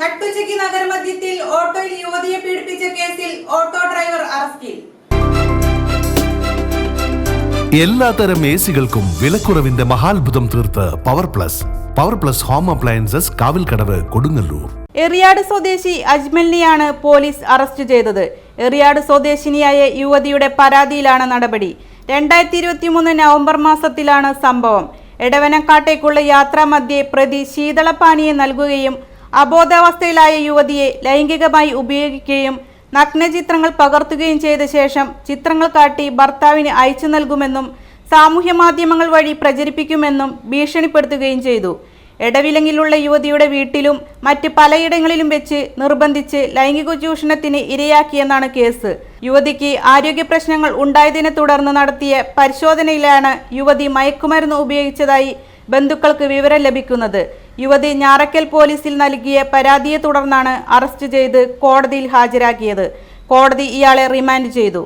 നട്ടുച്ചയ്ക്ക് നഗരമധ്യത്തിൽ ഓട്ടോയിൽ യുവതിയെ പീഡിപ്പിച്ച കേസിൽ ഓട്ടോ ഡ്രൈവർ അറസ്റ്റിൽ. എല്ലാത്തരം എ സികൾക്കും വിലക്കുറവിന്റെ മഹാത്ഭുതം തീർത്ത് power plus power plus home appliances Kavilkadavu Kodungallur. Eriyad സ്വദേശി അജ്മലിനെയാണ് പോലീസ് അറസ്റ്റ് ചെയ്തത്. എറിയാട് സ്വദേശിനിയായ യുവതിയുടെ പരാതിയിലാണ് നടപടി. രണ്ടായിരത്തി ഇരുപത്തി മൂന്ന് നവംബർ മാസത്തിലാണ് സംഭവം. എടവനക്കാട്ടേക്കുള്ള യാത്രാമധ്യേ പ്രതി ശീതളപാനീയം നൽകുകയും അബോധാവസ്ഥയിലായ യുവതിയെ ലൈംഗികമായി ഉപയോഗിക്കുകയും നഗ്നചിത്രങ്ങൾ പകർത്തുകയും ചെയ്ത ശേഷം ചിത്രങ്ങൾ കാട്ടി ഭർത്താവിന് അയച്ചു നൽകുമെന്നും സാമൂഹ്യ മാധ്യമങ്ങൾ വഴി പ്രചരിപ്പിക്കുമെന്നും ഭീഷണിപ്പെടുത്തുകയും ചെയ്തു. എടവിലങ്ങിലുള്ള യുവതിയുടെ വീട്ടിലും മറ്റ് പലയിടങ്ങളിലും വെച്ച് നിർബന്ധിച്ച് ലൈംഗിക ചൂഷണത്തിന് ഇരയാക്കിയെന്നാണ് കേസ്. യുവതിക്ക് ആരോഗ്യ പ്രശ്നങ്ങൾ ഉണ്ടായതിനെ തുടർന്ന് നടത്തിയ പരിശോധനയിലാണ് യുവതി മയക്കുമരുന്ന് ഉപയോഗിച്ചതായി ബന്ധുക്കൾക്ക് വിവരം ലഭിക്കുന്നത്. യുവതി ഞാറക്കൽ പോലീസിൽ നൽകിയ പരാതിയെ തുടർന്നാണ് അറസ്റ്റ് ചെയ്ത് കോടതിയിൽ ഹാജരാക്കിയത്. കോടതി ഇയാളെ റിമാൻഡ് ചെയ്തു.